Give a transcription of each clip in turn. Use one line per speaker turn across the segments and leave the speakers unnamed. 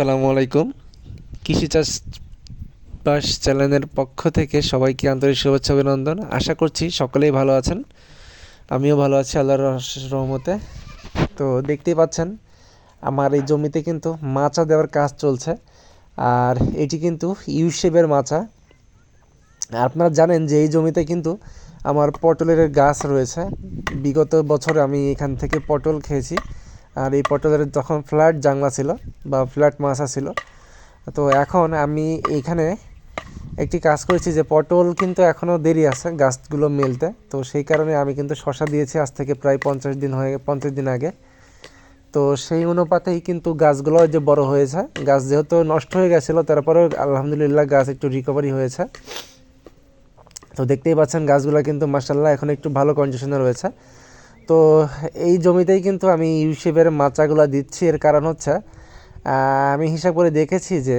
আসসালামু আলাইকুম। কৃষি চাষ বাস চ্যানেলের পক্ষ থেকে সবাইকে আন্তরিক শুভেচ্ছা অভিনন্দন। আশা করছি সকলেই ভালো আছেন। আমিও ভালো আছি আল্লাহর রহমতে। তো দেখতেই পাচ্ছেন, আমার এই জমিতে কিন্তু মাচা দেওয়ার কাজ চলছে। আর এটি কিন্তু ইউ শেপের মাচা। আপনারা জানেন যে এই জমিতে কিন্তু আমার পটলের গাছ রয়েছে। বিগত বছরে আমি এখান থেকে পটল খেয়েছি। আর এই পটলের তখন ফ্ল্যাট জাংলা ছিল বা ফ্ল্যাট মাছা ছিল। তো এখন আমি এইখানে একটি কাজ করেছি যে পটল কিন্তু এখনও দেরি আছে গাছগুলো মেলতে। তো সেই কারণে আমি কিন্তু শশা দিয়েছি আজ থেকে প্রায় পঞ্চাশ দিন হয়ে, পঞ্চাশ দিন আগে। তো সেই অনুপাতেই কিন্তু গাছগুলো যে বড় হয়েছে, গাছ যেহেতু নষ্ট হয়ে গেছিল, তারপরেও আলহামদুলিল্লাহ গাছ একটু রিকভারি হয়েছে। তো দেখতেই পাচ্ছেন গাছগুলো কিন্তু মার্শাল্লাহ এখন একটু ভালো কন্ডিশনে রয়েছে। তো এই জমিতেই কিন্তু আমি ইউসেপের মাচাগুলো দিচ্ছি, এর কারণ হচ্ছে আমি হিসাব করে দেখেছি যে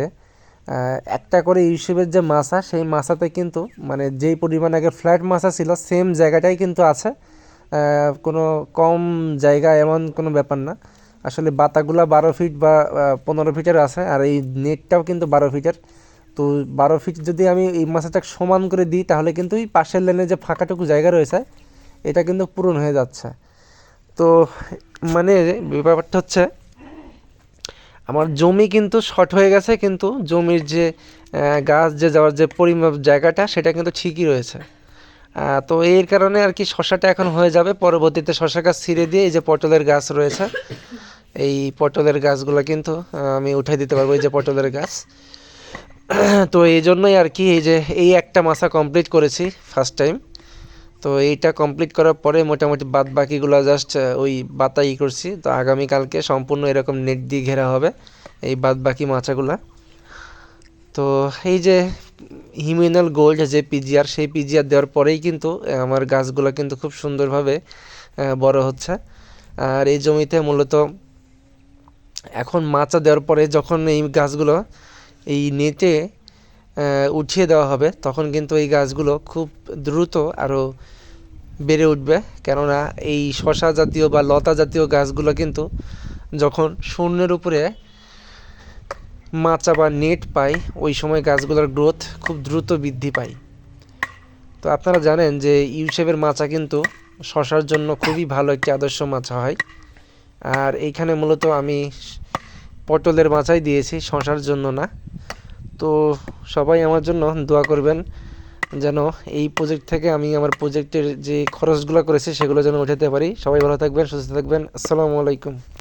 একটা করে ইউসেপের যে মাছা, সেই মাছাতে কিন্তু মানে যেই পরিমাণ আগে ফ্ল্যাট মাছা ছিল, সেম জায়গাটাই কিন্তু আছে। কোনো কম জায়গা এমন কোনো ব্যাপার না। আসলে বাতাগুলা বারো ফিট বা পনেরো ফিটের আছে, আর এই নেটটাও কিন্তু বারো ফিটের। তো বারো ফিট যদি আমি এই মাছাটা সমান করে দিই, তাহলে কিন্তু এই পাশের লেনে যে ফাঁকাটুকু জায়গা রয়েছে এটা কিন্তু পূরণ হয়ে যাচ্ছে। তো মানে ব্যাপারটা হচ্ছে, আমার জমি কিন্তু শর্ট হয়ে গেছে, কিন্তু জমির যে গাছ যে যাওয়ার যে পরিমাপ জায়গাটা, সেটা কিন্তু ঠিকই রয়েছে। তো এর কারণে আর কি শশাটা এখন হয়ে যাবে। পরবর্তীতে শশা গাছ ছিঁড়ে দিয়ে এই যে পটলের গাছ রয়েছে, এই পটলের গাছগুলো কিন্তু আমি উঠাই দিতে পারব, এই যে পটলের গাছ। তো এই জন্যই আর কি এই যে, এই একটা মাসা কমপ্লিট করেছি ফার্স্ট টাইম তো এইটা কমপ্লিট করার পরে মোটামুটি বাদ বাকিগুলো জাস্ট ওই বাতা ই করছি। তো আগামীকালকে সম্পূর্ণ এরকম নেট দিয়ে ঘেরা হবে এই বাদ বাকি মাচাগুলা তো এই যে হিমিনাল গোল্ড, যে পিজিআর সেই পিজিআর দেওয়ার পরেই কিন্তু আমার গাছগুলো কিন্তু খুব সুন্দরভাবে বড় হচ্ছে। আর এই জমিতে মূলত এখন মাচা দেওয়ার পরে যখন এই গাছগুলো এই নেটে উঠিয়ে দেওয়া হবে, তখন কিন্তু এই গাছগুলো খুব দ্রুত আরও বেড়ে উঠবে। কেননা এই শশা জাতীয় বা লতা জাতীয় গাছগুলো কিন্তু যখন শূন্যের উপরে মাচা বা নেট পায়, ওই সময় গাছগুলোর গ্রোথ খুব দ্রুত বৃদ্ধি পায়। তো আপনারা জানেন যে ইউসেফের মাচা কিন্তু শশার জন্য খুবই ভালো একটি আদর্শ মাছা হয়। আর এইখানে মূলত আমি পটলের মাচাই দিয়েছি, শশার জন্য না। তো সবাই আমার জন্য দোয়া করবেন যেন এই প্রজেক্ট থেকে আমি আমার প্রজেক্টের যে খরচগুলো করেছি, সেগুলো যেন উঠাতে পারি। সবাই ভালো থাকবেন, সুস্থ থাকবেন। আসসালামু আলাইকুম।